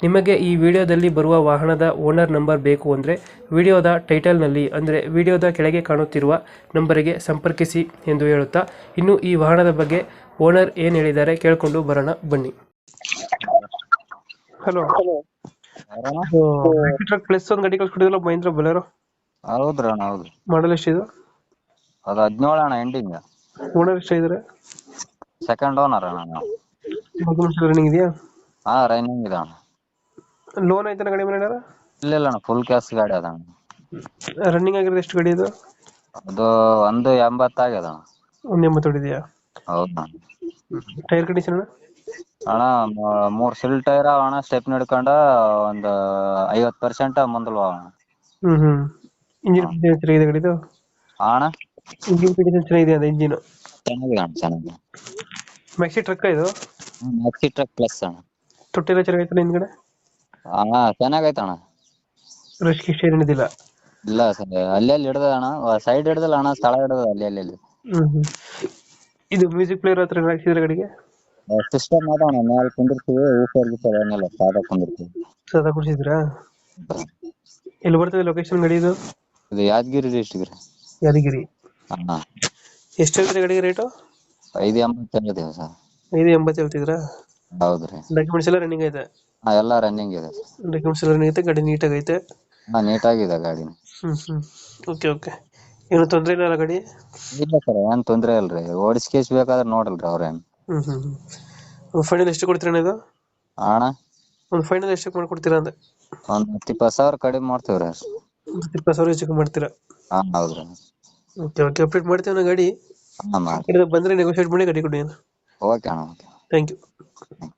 ನಿಮಗೆ ಈ ವಿಡಿಯೋದಲ್ಲಿ ಬರುವ ವಾಹನದ ಓನರ್ ನಂಬರ್ ಬೇಕು ಅಂದರೆ ವಿಡಿಯೋದ ಟೈಟಲ್ನಲ್ಲಿ ಅಂದರೆ ವಿಡಿಯೋದ ಕೆಳಗೆ ಕಾಣುತ್ತಿರುವ ನಂಬರಿಗೆ ಸಂಪರ್ಕಿಸಿ ಎಂದು ಹೇಳುತ್ತಾ ಇನ್ನು ಈ ವಾಹನದ ಬಗ್ಗೆ ಓನರ್ ಏನು ಹೇಳಿದ್ದಾರೆ ಕೇಳಿಕೊಂಡು ಬರೋಣ ಬನ್ನಿ. ಹಲೋ ಟ್ರಕ್ ಪ್ಲಸ್ ಒಂದು ಗಾಡಿ ಕಳ್ಸ್ಕೊಟ್ಟಿದ್ರಲ್ಲ ಮಹೇಂದ್ರ ಬೊಲೆರೋ ಹೌದ್ರ ಹೌದು ಮಾಡಲ್ ಎಷ್ಟಿದೆ ಅದು ಹದಿನೇಳು ಅಣ್ಣ ಎಂಡಿಂಗ್ ಓನರ್ ಎಷ್ಟಿದ್ದಾರೆ ಸೆಕೆಂಡ್ ಓನರ್ ಅಣ್ಣ ರನ್ನಿಂಗ್ ಇದೆಯಾ? ಹಾ ರನ್ನಿಂಗ್ ಇದೆ ಅಣ್ಣ. ಲೋನ್ ಐತನ ಗಾಡಿ ಮೇಲೆ ಇಲ್ಲ ಇಲ್ಲ ಅಣ್ಣ ಫುಲ್ ಕ್ಯಾಶ್ ಗಾಡಿ ಅದ ಅಣ್ಣ ರನ್ನಿಂಗ್ ಆಗಿರೋದು ಎಷ್ಟು ಗಾಡಿ ಇದು? ಅದು ಒಂದು ಎಂಬತ್ತು ಆಗ್ಯದ ಅಣ್ಣ ಒಂದು ಎಂಬತ್ತು ಹೊಡಿದೆಯಾ? ಹೌದಾ ಟೈರ್ ಕಂಡೀಷನ್ ಅಣ್ಣ? ಮ- ಮೂರ್ ಸಿಲ್ ಟೈರ್ ಅಣ್ಣ ಸ್ಟೆಪ್ ಹಿಡ್ಕೊಂಡ ಒಂದು ಐವತ್ತು ಪರ್ಸೆಂಟ್ ಮುಂದಲ್ವ ಅಣ್ಣ. ಹ್ಮ್ ಹ್ಮ್. ಇಂಜಿನ್ ಕಂಡೀಷನ್ ಚೆನ್ನಾಗಿದೆ ಗಾಡಿದು ಆ ಅಣ್ಣ? ಇಂಜಿನ್ ಕಂಡೀಷನ್ ಚೆನ್ನಾಗಿದೆ ಅದು ಇಂಜಿನ್ ಚೆನ್ನಾಗಿದೆ ಅಣ್ಣ ಚೆನ್ನಾಗಿದೆ. ಮ್ಯಾಕ್ಸಿ ಟ್ರಕ್ ಇದು? ಮ್ಯಾಕ್ಸಿ ಟ್ರಕ್ ಪ್ಲಸ್ ಅಣ್ಣ. ತೊಟ್ಟಿಲ್ಲ ಚೆನ್ನಾಗೈತೆ ಹಿಂದ್ಗಡೆ? ಅಣ್ಣ ಚೆನ್ನಾಗೈತೆ ಅಣ್ಣ ರಶ್ ಗಿಶ್ ಏನಿದಿಲ್ಲ ಇಲ್ಲ ಸರ್ ಅಲ್ಲಿ ಅಲ್ಲಿ ಹಿಡ್ದ ಅಣ್ಣ ಸೈಡ್ ಹಿಡ್ದಲ್ಲ ಅಣ್ಣ ಸ್ಥಳ ಹಿಡ್ದ ಅಲ್ಲಿ ಅಲ್ಲಿ ಅಲ್ಲಿ. ಹ್ಮ್ ಹ್ಮ್. ಇದು ಮ್ಯೂಸಿಕ್ ಪ್ಲೇಯರ್ ಹತ್ರ ಏನ್ ಹಾಕ್ಸಿದ್ರೆ ಗಾಡಿಗೆ? ಸಿಸ್ಟಮ್ ಅದ ಅಣ್ಣ ಮೇಲೆ ಕುಂದಿರ್ತೀವಿ ಊಸರ್ ಗೀಸರ್ ಏನಿಲ್ಲ ಸಾದಾ ಕುಂದಿರ್ತೀವಿ. ಸದಾ ಕೊಡ್ಸಿದ್ರಾ? ಎಲ್ಲಿ ಬರ್ತದೆ ಲೊಕೇಶನ್ ಗಾಡಿ ಇದು? ಇದು ಯಾದಗಿರಿ ಡಿಸ್ಟ್ರಿಕ್ಟ್ ರೀ. ಯಾದಗಿರಿ. ಅಣ್ಣ ಎಷ್ಟು ಹೇಳ್ತೀರಿ ಗಡಿಗೆ ರೇಟು ಐದು ಎಂಬತ್ತು ಹೇಳಿದೇವೆ ಸರ್. ಐದು ಎಂಬತ್ತು ಹೇಳ್ತಿದ್ರಾ? ಹೌದ್ರಿ. ಡಾಕ್ಯುಮೆಂಟ್ಸ್ ಎಲ್ಲ ರನ್ನಿಂಗ್ ಐತೆ? ಹಾ ಎಲ್ಲ ರನ್ನಿಂಗ್ ಇದೆ. ಡಾಕ್ಯುಮೆಂಟ್ಸ್ ಎಲ್ಲ ರನ್ನಿಂಗ್ ಐತೆ ಗಾಡಿ ನೀಟಾಗಿ ಐತೆ ಹಾ ನೀಟಾಗಿದೆ ಗಾಡಿ ಹ್ಮ್ ಹ್ಮ್. ಓಕೆ ಓಕೆ ಏನು ತೊಂದರೆ ಇಲ್ಲ ಗಾಡಿ? ಇಲ್ಲ ಸರ್ ಏನ್ ತೊಂದ್ರೆ ಇಲ್ರಿ. ಓಡಿಸ್ಕೇಸ್ ಬೇಕಾದ್ರೆ ನೋಡಲ್ರಿ ಅವ್ರೇನ್ ಹ್ಮ್ ಹ್ಮ್ ಹ್ಮ್. ಫೈನಲ್ ಎಷ್ಟು ಕೊಡ್ತೀರಾ ಇದು? ಅಣ್ಣ? ಒಂದು ಫೈನಲ್ ಎಷ್ಟಕ್ಕೆ ಮಾಡ್ಕೊಡ್ತೀರಾ ಅಂದೆ? ಒಂದ್ ಹತ್ತ್ ಇಪ್ಪತ್ತು ಸಾವಿರ ಕಡಿಮೆ ಮಾಡ್ತೀವ್ರಿ ಒಂದು ಇಪ್ಪತ್ತು ಸಾವಿರ ಹೆಚ್ಚಿಗೆ ಮಾಡ್ತೀರಾ? ಹಾ ಹೌದ್ರಿ. ಓಕೆ ಓಕೆ ಅಪ್ಡೇಟ್ ಮಾಡ್ತೀವಿ ಗಾಡಿ. ಹಾ ಮಾಡಿ ಬಂದ್ರೆ ನೆಗೋಷಿಯೇಟ್ ಮಾಡಿ ಗಾಡಿ ಕೊಡಿ ಓಕೆ ಅಣ್ಣ okay thank you Thank you.